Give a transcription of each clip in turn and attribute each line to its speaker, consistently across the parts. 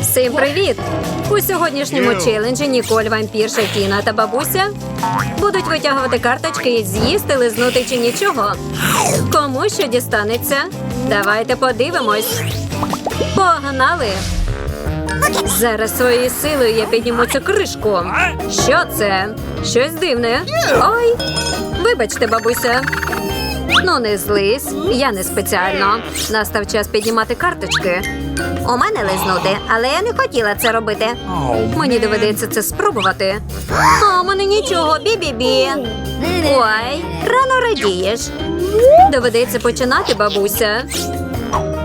Speaker 1: Всім привіт! У сьогоднішньому челенджі Ніколь, вампірша, Тіна та бабуся будуть витягувати карточки і з'їсти, лизнути чи нічого. Кому що дістанеться? Давайте подивимось. Погнали! Зараз своєю силою я підніму цю кришку. Що це? Щось дивне. Ой, вибачте, бабуся. Ну, не злись, я не спеціально. Настав час піднімати карточки. У мене лизнути, але я не хотіла це робити. Мені доведеться це спробувати. А у мене нічого, бі-бі-бі. Ой, рано радієш. Доведеться починати, бабуся.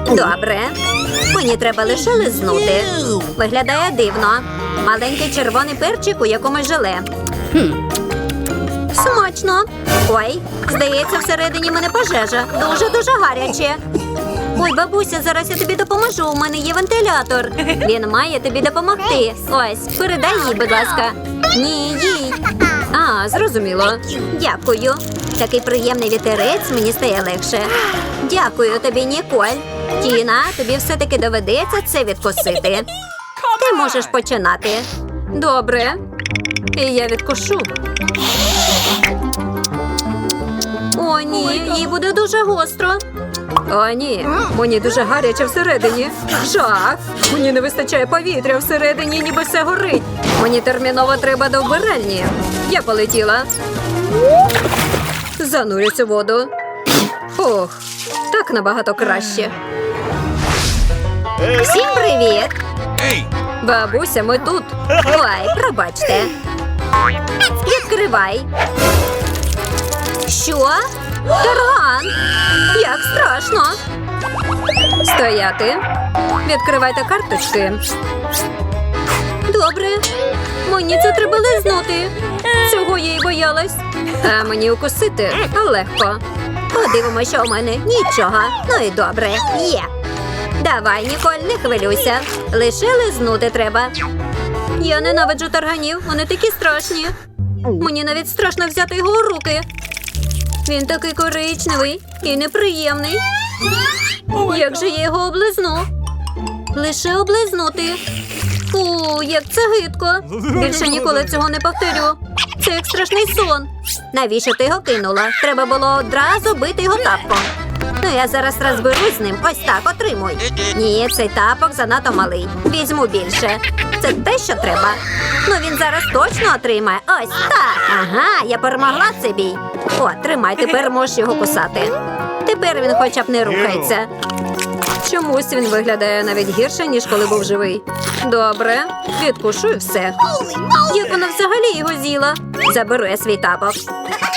Speaker 1: Добре. Мені треба лише лизнути. Виглядає дивно. Маленький червоний перчик у якомусь желе. Смачно. Ой, здається, всередині мене пожежа. Дуже дуже гаряче. Ой, бабуся, зараз я тобі допоможу. У мене є вентилятор. Він має тобі допомогти. Ось, передай їй, будь ласка. Ні, їй. А, зрозуміло. Дякую. Такий приємний вітерець мені стає легше. Дякую тобі, Ніколь. Тіна, тобі все-таки доведеться це відкусити. Ти можеш починати. Добре. І я відкушу. О, ні, їй буде дуже гостро. О, ні, мені дуже гаряче всередині. Жах! Мені не вистачає повітря всередині, ніби все горить. Мені терміново треба до вбиральні. Я полетіла. Занурюсь у воду. Ох, так набагато краще. Всім привіт! Бабуся, ми тут. Ой, пробачте. Відкривай. Що? Тарган? Як страшно. Стояти. Відкривайте карточки. Добре. Мені це треба лизнути. Цього я й боялась. А мені укусити легко. Подивимося, що у мене. Нічого. Ну і добре. Є. Давай, Ніколь, не хвилюйся. Лише лизнути треба. Я ненавиджу тарганів, вони такі страшні. Мені навіть страшно взяти його у руки. Він такий коричневий і неприємний. Як же я його облизну? Лише облизнути. Фу, як це гидко. Більше ніколи цього не повторю. Це як страшний сон. Навіщо ти його кинула? Треба було одразу бити його тапком. Ну, я зараз розберусь з ним. Ось так, отримуй. Ні, цей тапок занадто малий. Візьму більше. Це те, що треба. Ну він зараз точно отримає. Ось так. Ага, я перемогла цей бій. О, тримай, тепер можеш його кусати. Тепер він хоча б не рухається. Чомусь він виглядає навіть гірше, ніж коли був живий. Добре, відкушу і все. Як вона взагалі його з'їла? Заберу я свій тапок.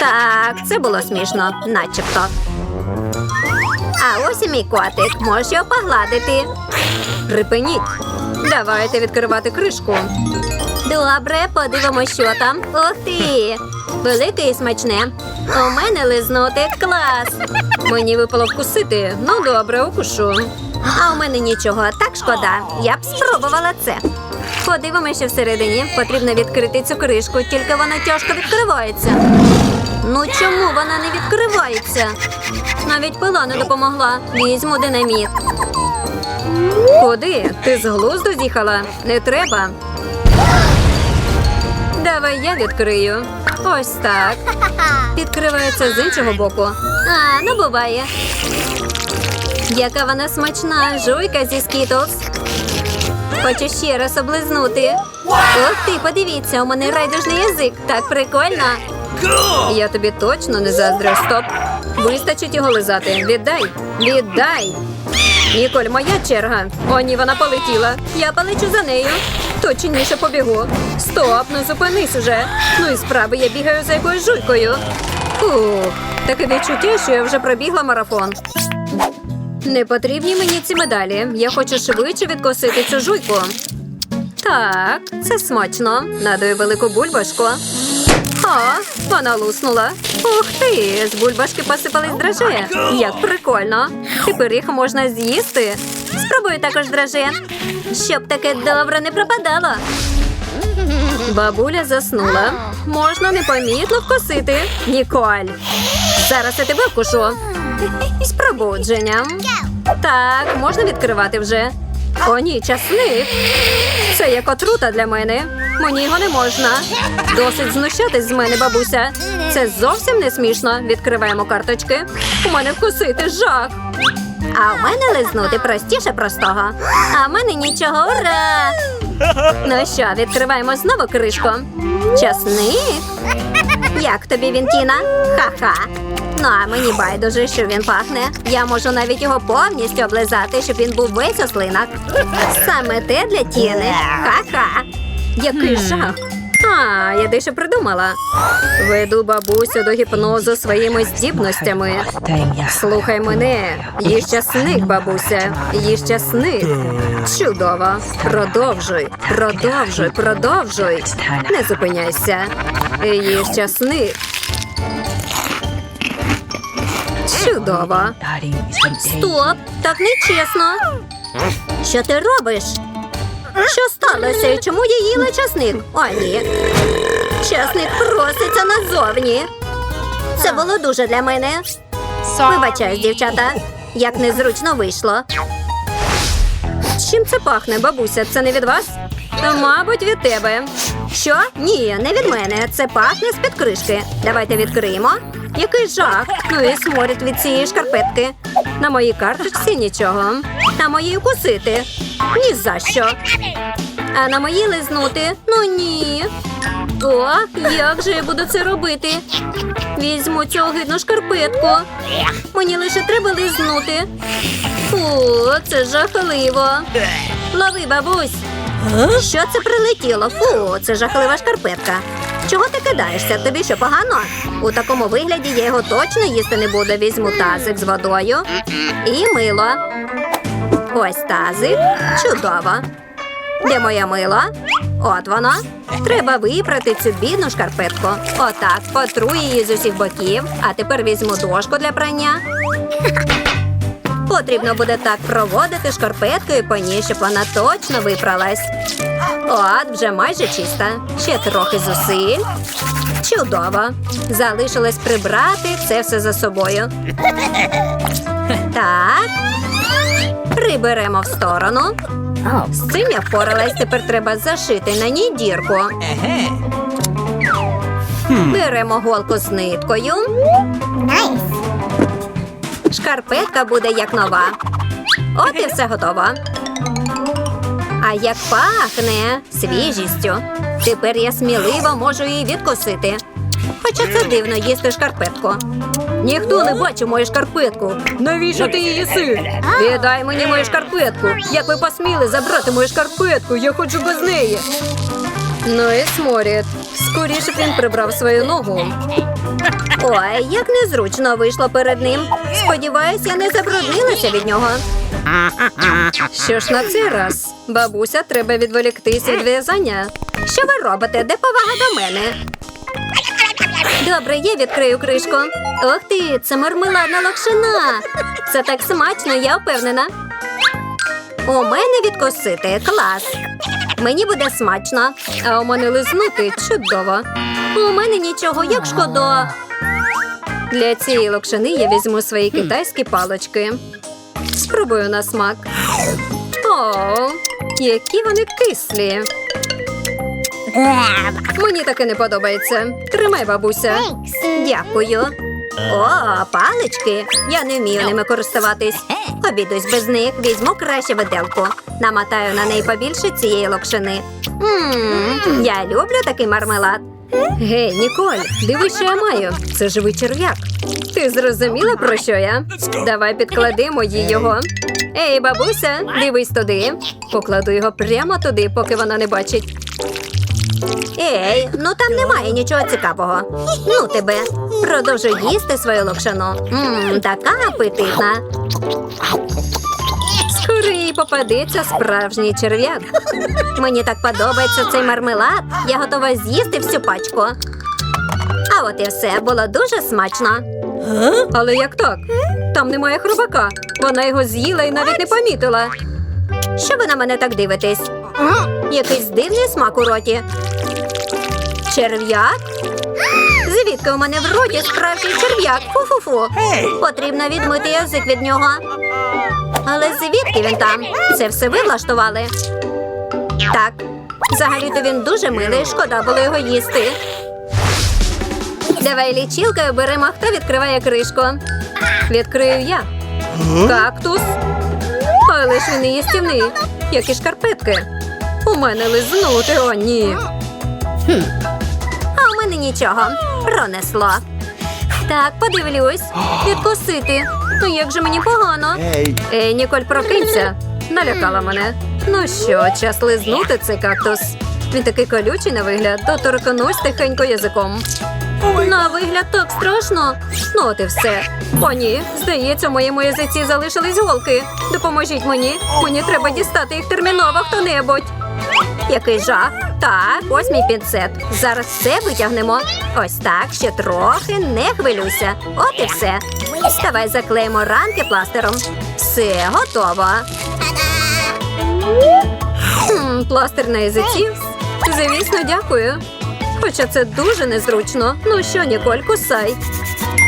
Speaker 1: Так, це було смішно, начебто. А ось і мій котик, можеш його погладити. Припиніть. Давайте відкривати кришку. Добре, подивимося, що там. Ух ти! Велике і смачне. У мене лизнути клас. Мені випало вкусити. Ну добре, укушу. А у мене нічого, так шкода. Я б спробувала це. Подивимося, всередині. Потрібно відкрити цю кришку, тільки вона тяжко відкривається. Ну чому вона не відкривається? Навіть пила не допомогла. Візьму динаміт. Куди? Ти з глузду з'їхала? Не треба. Давай я відкрию. Ось так. Відкривається з іншого боку. А, ну буває. Яка вона смачна, жуйка зі скітлз. Хочу ще раз облизнути. Ох ти, подивіться, у мене райдужний язик. Так прикольно. Я тобі точно не заздрю. Стоп. Вистачить його лизати. Віддай. Віддай. Ніколь, моя черга. О, ні, вона полетіла. Я полечу за нею. Точніше побігу. Стоп, ну зупинись уже. Ну і справи я бігаю за якоюсь жуйкою. Ух, таке відчуття, що я вже пробігла марафон. Не потрібні мені ці медалі. Я хочу швидше відкосити цю жуйку. Так, це смачно. Надаю велику бульбашку. О, вона луснула. Ух ти! З бульбашки посипались драже. Як прикольно. Тепер їх можна з'їсти. Спробую також драже. Щоб таке добре не пропадало. Бабуля заснула. Можна непомітно вкусити. Ніколь. Зараз я тебе вкушу. З пробудженням. Так, можна відкривати вже. О, ні, часник. Це як отрута для мене. Мені його не можна. Досить знущатись з мене, бабуся. Це зовсім не смішно. Відкриваємо карточки. У мене вкусити жах. А у мене лизнути простіше простого. А в мене нічого, ура! Ну що, відкриваємо знову кришку. Часник. Як тобі він, Тіна? Ха-ха. Ну, а мені байдуже, що він пахне. Я можу навіть його повністю облизати, щоб він був весь у слинах. Саме те для Тіни. Ха-ха. Який жах. А, я дещо придумала. Веду бабусю до гіпнозу своїми здібностями. Слухай мене, їж часник, бабуся, їж часник. Чудово. Продовжуй, продовжуй, продовжуй. Не зупиняйся. Їж часник. Чудово. Стоп, так нечесно. Що ти робиш? Що сталося і чому я їла часник? О, ні. Часник проситься назовні. Це було дуже для мене. Вибачаюсь, дівчата. Як незручно вийшло. Чим це пахне, бабуся? Це не від вас? Мабуть, від тебе. Що? Ні, не від мене. Це пахне з-під кришки. Давайте відкриємо. Який жах. Ну і сморід від цієї шкарпетки. На моїй карточці нічого. На моїй укусити. Ні за що. А на моїй лизнути? Ну ні. О, як же я буду це робити? Візьму цю огидну шкарпетку. Мені лише треба лизнути. Фу, це жахливо. Лови, бабусь. Що це прилетіло? Фу, це жахлива шкарпетка. Чого ти кидаєшся? Тобі що погано? У такому вигляді я його точно їсти не буду. Візьму тазик з водою і мило. Ось тазик. Чудово. Де моє мило? От воно. Треба випрати цю бідну шкарпетку. Отак, потру її з усіх боків, а тепер візьму дошку для прання. Потрібно буде так проводити шкарпеткою по ній, щоб вона точно випралась. От, вже майже чиста. Ще трохи зусиль. Чудово. Залишилось прибрати це все за собою. Так. Приберемо в сторону. З цим я впоралась, тепер треба зашити на ній дірку. Беремо голку з ниткою. Шкарпетка буде як нова. От і все готово. А як пахне свіжістю. Тепер я сміливо можу її відкусити. Хоча це дивно їсти шкарпетку. Ніхто не бачив мою шкарпетку. Навіщо ти її їси? Віддай мені мою шкарпетку. Як ви посміли забрати мою шкарпетку? Я хочу без неї. Ну і сморід. Скоріше б він прибрав свою ногу. Ой, як незручно вийшло перед ним. Сподіваюсь, я не забруднилася від нього. Що ж на цей раз? Бабуся, треба відволіктись від в'язання. Що ви робите? Де повага до мене? Добре, я відкрию кришку. Ох ти, це мармеладна локшина. Це так смачно, я впевнена. У мене відкусити клас. Мені буде смачно, а у мене лизнути чудово. У мене нічого, як шкода. Для цієї локшини я візьму свої китайські палочки. Спробую на смак. О, які вони кислі. Мені таке не подобається. Тримай, бабуся. Дякую. О, палички. Я не вмію ними користуватись. Обідусь без них, візьму краще виделку. Намотаю на неї побільше цієї локшини. Я люблю такий мармелад. Гей, Ніколь, дивись, що я маю. Це живий черв'як. Ти зрозуміла, про що я? Давай підкладемо їй його. Ей, бабуся, дивись туди. Покладу його прямо туди, поки вона не бачить. Ей, ну там немає нічого цікавого. Ну тебе. Продовжуй їсти свою локшину. Ммм, така апетитна. Скоро їй попадеться справжній черв'як. Мені так подобається цей мармелад. Я готова з'їсти всю пачку. А от і все було дуже смачно. Але як так? Там немає хробака. Вона його з'їла і навіть не помітила. Що ви на мене так дивитесь? Якийсь дивний смак у роті. Черв'як? Звідки у мене в роті справжній черв'як? Фу-фу-фу. Потрібно відмити язик від нього. Але звідки він там? Це все ви влаштували? Так. Взагалі-то він дуже милий, шкода було його їсти. Давай лічилкою беремо, хто відкриває кришку. Відкрию я. Кактус. Але ж він не їстівний, як і шкарпетки. У мене лизнути, о ні. А у мене нічого. Пронесло. Так, подивлюсь. Відкусити. Ну як же мені погано. Ей, Ніколь, прокинься. Налякала мене. Ну що, час лизнути цей кактус. Він такий колючий на вигляд, то торкнусь тихенько язиком. На вигляд так страшно. Ну, от і все. О, ні, здається, в моєму язиці залишились голки. Допоможіть мені. Мені треба дістати їх терміново хто-небудь. Який жах. Так, ось мій пінцет. Зараз все витягнемо. Ось так, ще трохи, не хвилюйся. От і все. Давай заклеїмо ранки пластером. Все, готово. Хм, пластир на язиці. Звісно, дякую. Хоча це дуже незручно. Ну що, Ніколь, кусай.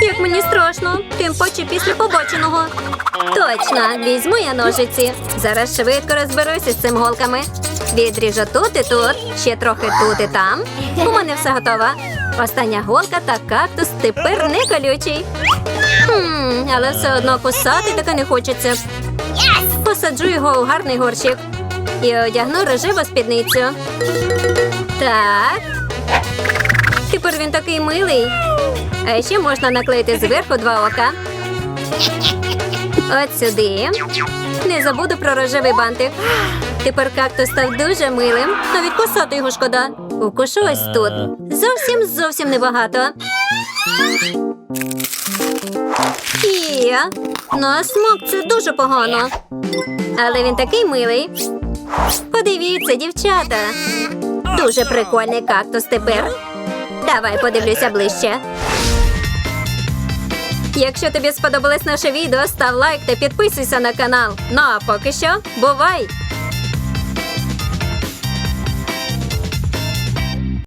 Speaker 1: Як мені страшно, тим паче після побаченого. Точно, візьму я ножиці. Зараз швидко розберуся з цим голками. Відріжу тут і тут, ще трохи тут і там. У мене все готово. Остання голка та кактус тепер не колючий. Хм, але все одно кусати таке не хочеться. Посаджу його у гарний горщик і одягну рожеву спідницю. Так. Тепер він такий милий. А ще можна наклеїти зверху два ока. От сюди. Не забуду про рожевий бантик. Тепер кактус став дуже милим. Навіть кусати його шкода. Укушу ось тут. Зовсім зовсім небагато. І на смак це дуже погано. Але він такий милий. Подивіться, дівчата. Дуже прикольний кактус тепер. Давай подивлюся ближче. Якщо тобі сподобалось наше відео, став лайк та підписуйся на канал. Ну а поки що, бувай!